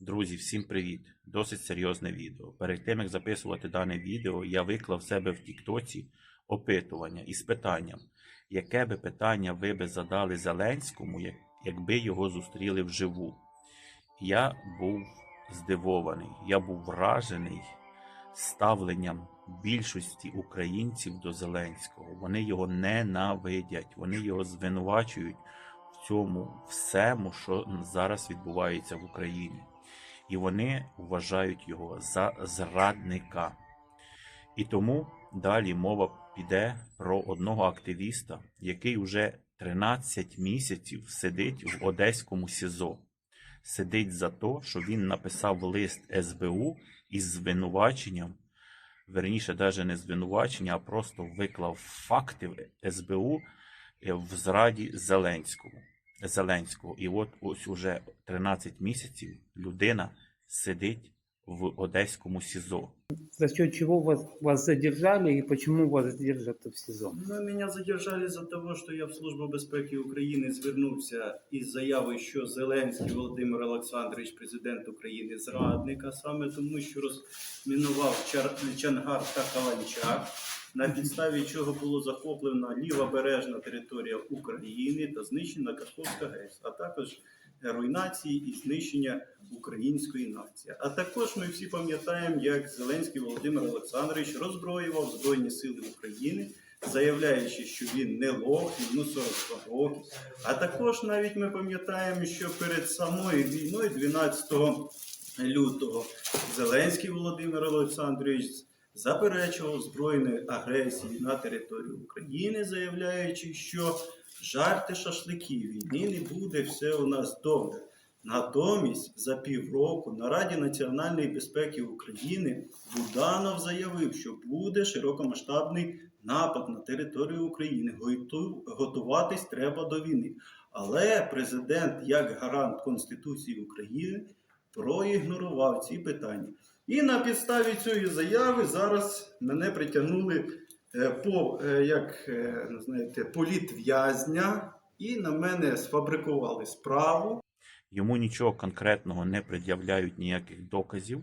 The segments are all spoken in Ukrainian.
Друзі, всім привіт! Досить серйозне відео. Перед тим як записувати дане відео, я виклав себе в Тіктоці опитування із питанням, яке би питання ви би задали Зеленському, якби його зустріли вживу. Я був здивований, я був вражений ставленням більшості українців до Зеленського. Вони його ненавидять, вони його звинувачують в цьому всему, що зараз відбувається в Україні. І вони вважають його за зрадника. І тому далі мова піде про одного активіста, який вже 13 місяців сидить в Одеському СІЗО. Сидить за те, що він написав лист СБУ із звинуваченням, верніше, навіть не звинувачення, а просто виклав факти СБУ е, в зраді Зеленському. Зеленського. І от ось уже 13 місяців людина сидить в Одеському СІЗО. За счет чего вас, вас задержали и почему вас держат в СИЗО? Ну, меня задержали за того, що я в Службу безпеки України звернувся із заявою, що Зеленський Володимир Олександрович, президент України, зрадник, а саме тому, що розмінував Чар- Чангар та Каланчак, на підставі чого було захоплена лівобережна територія України та знищена Каховська ГЕС, а також руйнації і знищення української нації. А також ми всі пам'ятаємо, як Зеленський Володимир Олександрович роззброював Збройні Сили України, заявляючи, що він не лох, йому 42 роки. А також навіть ми пам'ятаємо, що перед самою війною, 12 лютого, Зеленський Володимир Олександрович заперечував збройної агресії на територію України, заявляючи, що жарти шашликів, війни не буде, все у нас добре. Натомість за півроку на Раді національної безпеки України Буданов заявив, що буде широкомасштабний напад на територію України. Готуватись треба до війни. Але президент, як гарант Конституції України, проігнорував ці питання. І на підставі цієї заяви зараз мене притягнули е, по е, як е, ну, знаєте, політв'язня, і на мене сфабрикували справу. Йому нічого конкретного не пред'являють ніяких доказів,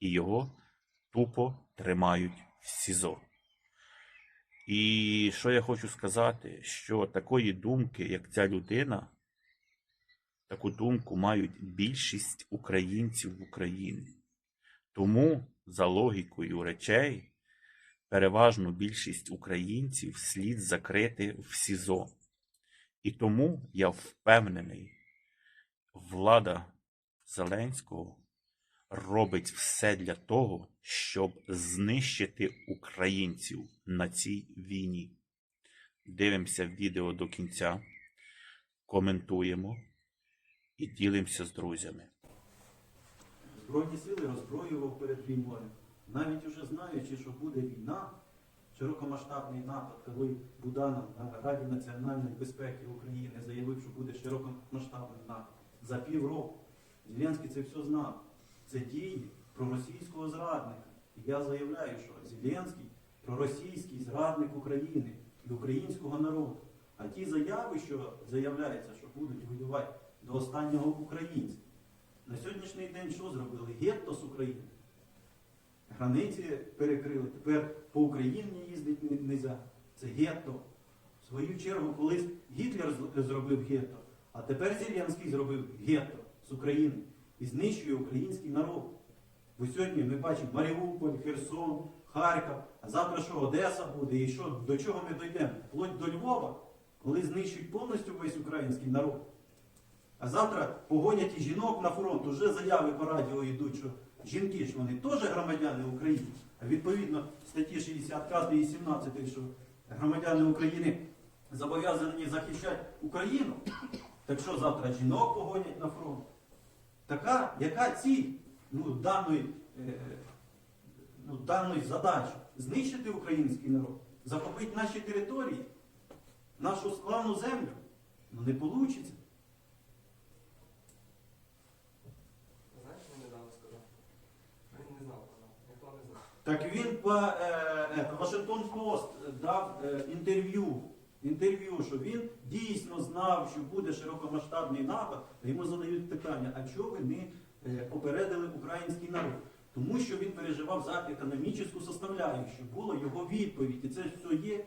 і його тупо тримають в СІЗО. І що я хочу сказати, що такої думки, як ця людина, таку думку мають більшість українців в Україні. Тому, за логікою речей, переважну більшість українців слід закрити в СІЗО. І тому я впевнений, влада Зеленського робить все для того, щоб знищити українців на цій війні. Дивимося відео до кінця, коментуємо і ділимося з друзями. Збройні сили роззброював перед війною. Навіть уже знаючи, що буде війна, широкомасштабний напад, коли Буданов на Раді національної безпеки України заявив, що буде широкомасштабний напад за півроку. Зеленський це все знав. Це дії проросійського зрадника. І я заявляю, що Зеленський проросійський зрадник України і українського народу. А ті заяви, що заявляється, що будуть воювати до останнього українця. На сьогоднішній день що зробили? Гетто з України. Границі перекрили. Тепер по Україні їздити не можна. Це гетто. В свою чергу колись Гітлер зробив гетто, а тепер Зеленський зробив гетто з України і знищує український народ. Бо сьогодні ми бачимо Маріуполь, Херсон, Харків, а завтра що Одеса буде, і що, до чого ми дійдемо? Вплоть до Львова, коли знищують повністю весь український народ. А завтра погонять і жінок на фронт. Уже заяви по радіо йдуть, що жінки ж вони теж громадяни України. А відповідно статті 65 і 17, що громадяни України зобов'язані захищати Україну. Так що завтра жінок погонять на фронт? Така, яка ціль ну, даної, е, ну, даної задачі? Знищити український народ, захопити наші території, нашу славну землю? Ну не вийде. Знаєш, що недавно сказав? Він не знав, казав. Ніхто не знав. Так він по е, е, Вашингтон Пост дав е, інтерв'ю, інтерв'ю, що він дійсно знав, що буде широкомасштабний напад. Йому задають питання, а чого ви не е, оперативно український народ? Тому що він переживав за економічну составляющу. Була його відповідь. І це все є.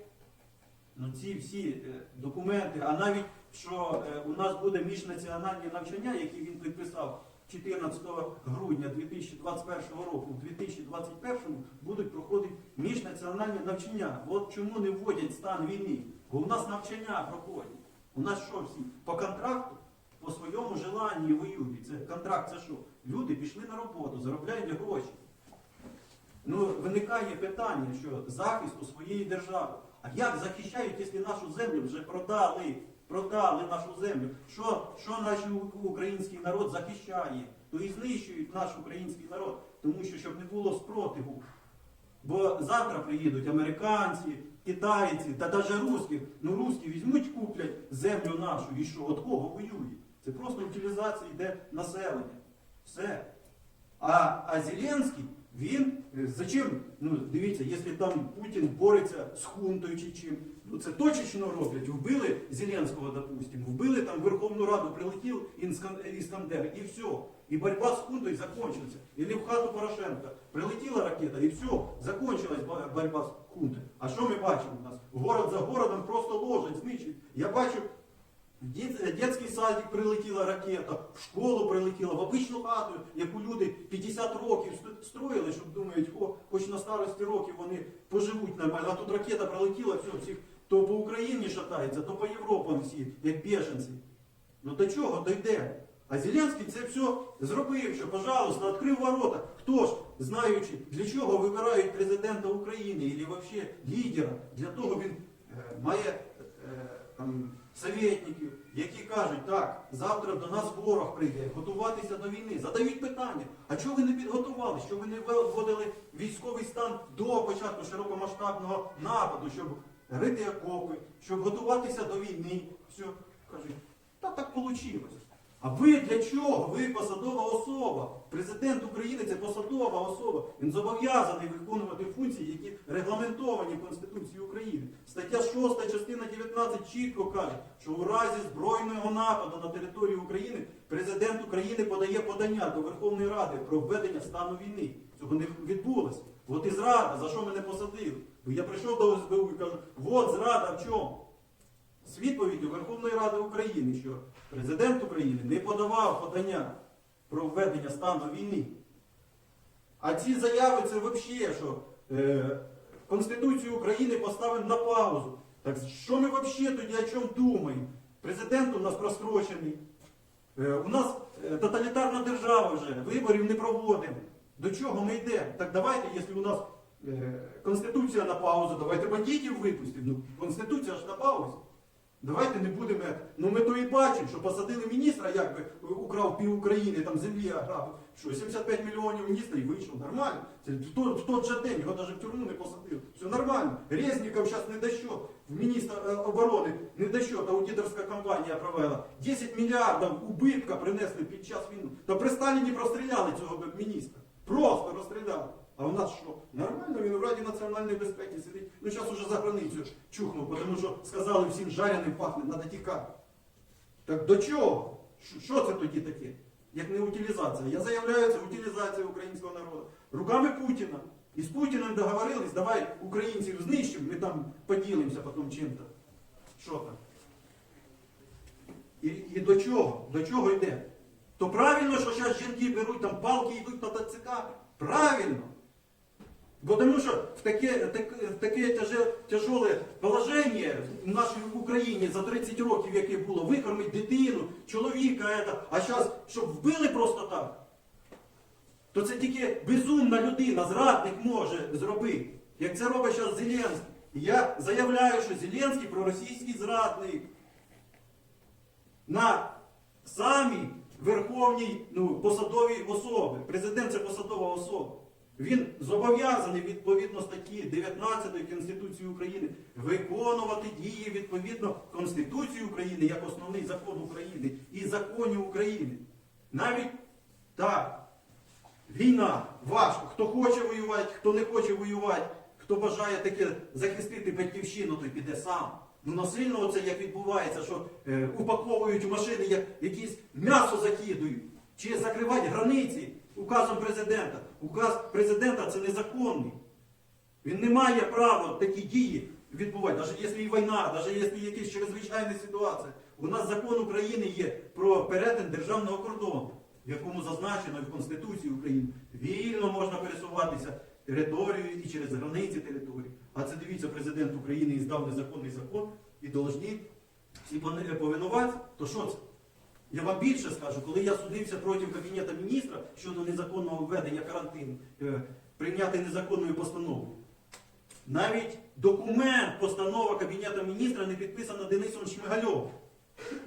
Ну, ці всі документи, а навіть що у нас буде міжнаціональні навчання, які він підписав 14 грудня 2021 року, в 2021 будуть проходити міжнаціональні навчання. От чому не вводять стан війни? Бо у нас навчання проходять. У нас що всі по контракту, по своєму желанні воюють. Це контракт, це що? Люди пішли на роботу, заробляють гроші. Ну, виникає питання, що захисту своєї держави. А як захищають, якщо нашу землю вже продали? Продали нашу землю. Що, що наш український народ захищає? То і знищують наш український народ, тому що щоб не було спротиву. Бо завтра приїдуть американці, китайці та навіть русські. Ну русські візьмуть, куплять землю нашу і що? От кого воюють? Це просто утилізація йде населення. Все. А, а Зеленський, він е, зачем? Ну, дивіться, якщо там Путін бореться з хунтою чи чим, ну це точечно роблять. Вбили Зеленського, допустимо, вбили там Верховну Раду, прилетів Іскандер, і все. І боротьба з хунтою закончилася. Или в хату Порошенка прилетіла ракета, і все, закончилась бо- боротьба з хунтою. А що ми бачимо у нас? Город за городом просто ложать, знищують. Я бачу, в дит- детський садик прилетіла ракета, в школу прилетіла, в обичну хату, яку люди 50 років строїли, щоб думають, о, хоч на старості років вони поживуть нормально. А тут ракета прилетіла, все, всіх то по Україні шатається, то по Європам всі, як біженці. Ну до чого дойде? А Зеленський це все зробив, що, пожалуйста, відкрив ворота. Хто ж, знаючи, для чого вибирають президента України або взагалі лідера, для того він е, має е, там, советників, які кажуть, так, завтра до нас ворог прийде, готуватися до війни. Задають питання, а чого ви не підготували, що ви не вводили військовий стан до початку широкомасштабного нападу, щоб рити окопи, щоб готуватися до війни. Все, кажуть, та так вийшло. А ви для чого? Ви посадова особа. Президент України це посадова особа. Він зобов'язаний виконувати функції, які регламентовані Конституцією України. Стаття 6, частина 19 чітко каже, що у разі збройного нападу на територію України президент України подає подання до Верховної Ради про введення стану війни. Цього не відбулося. От і зрада, за що мене посадили? Бо я прийшов до СБУ і кажу, от зрада в чому? З відповіддю Верховної Ради України, що президент України не подавав подання про введення стану війни. А ці заяви це взагалі, що е, Конституцію України поставимо на паузу. Так що ми взагалі тоді о чому думаємо? Президент у нас прострочений. Е, у нас е, тоталітарна держава вже, виборів не проводимо. До чого ми йдемо? Так давайте, якщо у нас е, Конституція на паузу, давайте бандитів випустимо. Ну, Конституція ж на паузі. Давайте не будемо. Ну ми то і бачимо, що посадили міністра, як би украв пів України, там землі аграв. Що 75 мільйонів міністра і вийшов. Нормально. Це в, той- в той же день його навіть в тюрму не посадили. Все нормально. Резніков зараз не дощот. Міністр е, оборони не дощот, аудиторська компанія провела. 10 мільярдів убитка принесли під час війни. Та при Сталіні простріляли цього міністра. Просто розстріляли. А у нас що? Нормально, він в Раді національної безпеки сидить. Ну зараз уже за границю чухнув, тому що сказали всім жареним пахне, треба тікати. Так до чого? Що це тоді таке? Як не утилізація? Я заявляю, це утилізація українського народу. Руками Путіна. І з Путіним договорились, давай українців знищимо, ми там поділимося потім чим-то. Що там? І, і до чого? До чого йде? То правильно, що зараз жінки беруть там палки і йдуть на ТЦК? Правильно. Бо тому що в таке, так, таке тяже, тяжеле положення в нашій Україні за 30 років, яке було, викормить дитину, чоловіка, это, а зараз, щоб вбили просто так, то це тільки безумна людина, зрадник може зробити. Як це робить зараз Зеленський. Я заявляю, що Зеленський проросійський зрадник. На самій верховній ну, посадовій особи. Президент це посадова особа. Він зобов'язаний відповідно статті 19 Конституції України виконувати дії відповідно Конституції України як основний закон України і законів України. Навіть так, війна важко. Хто хоче воювати, хто не хоче воювати, хто бажає таке захистити батьківщину, той піде сам. Ну насильно це як відбувається, що е, упаковують машини, як якісь м'ясо закидують, чи закривають границі. Указом президента. Указ президента це незаконний. Він не має права такі дії відбувати, навіть якщо і війна, навіть якщо якісь чрезвичайні ситуації. У нас закон України є про перетин державного кордону, в якому зазначено і в Конституції України вільно можна пересуватися територією і через границі території. А це дивіться, президент України іздав незаконний закон і должні всі повинуватися. То що це? Я вам більше скажу, коли я судився проти Кабінету міністра щодо незаконного введення карантину, е, прийняти незаконною постановою, Навіть документ, постанова Кабінету міністра не підписана Денисом Шмигальовим.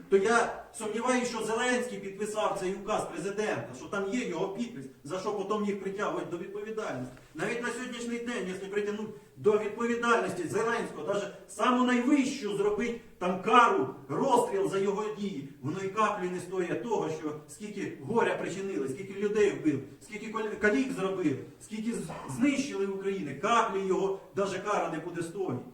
То я сумніваюся, що Зеленський підписав цей указ президента, що там є його підпис, за що потім їх притягують до відповідальності. Навіть на сьогоднішній день, якщо притягнуть до відповідальності Зеленського, навіть саму найвищу зробити там кару, розстріл за його дії, воно і каплі не стоїть того, що скільки горя причинили, скільки людей вбили, скільки калік зробили, скільки знищили України, каплі його навіть кара не буде стоїти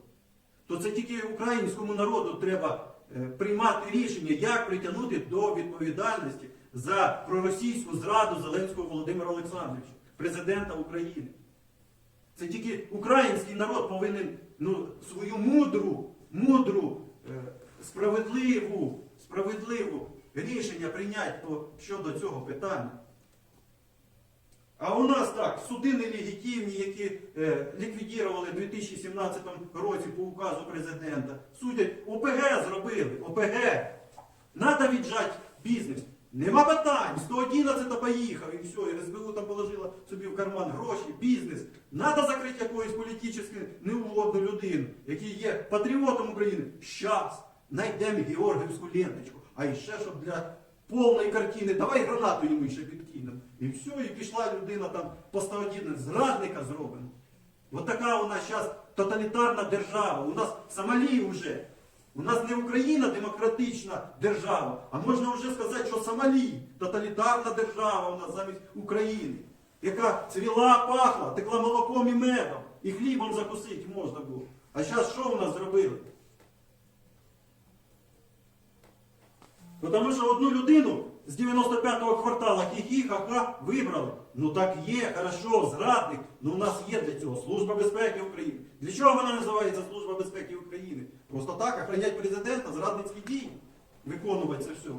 то це тільки українському народу треба приймати рішення, як притягнути до відповідальності за проросійську зраду Зеленського Володимира Олександровича, президента України. Це тільки український народ повинен ну, свою мудру, мудру, е, справедливу, справедливу рішення прийняти щодо цього питання. А у нас так, суди нелегітимні, які е, ліквідували в 2017 році по указу президента. Судять, ОПГ зробили, ОПГ. Надо віджати бізнес. Нема питань. 111 поїхав і все, і СБУ там положила собі в карман гроші, бізнес. Надо закрити якоюсь політично неугодну людину, який є патріотом України. Щас знайдемо Георгіївську ленточку. А і ще, щоб для повної картини, давай гранату йому ще підкинемо. І все, і пішла людина там по 101 зрадника зроблена. От така у нас зараз тоталітарна держава. У нас Сомалі вже. У нас не Україна демократична держава, а можна вже сказати, що Сомалі тоталітарна держава у нас замість України, яка цвіла, пахла, текла молоком і медом, і хлібом закусити можна було. А зараз що у нас зробили? Ну, Тому що одну людину з 95-го квартала хі-хі, ха-ха вибрали. Ну так є, хорошо, зрадник. Ну у нас є для цього Служба безпеки України. Для чого вона називається Служба безпеки України? Просто так охранять президента, зрадницькі дії. Виконувати це все.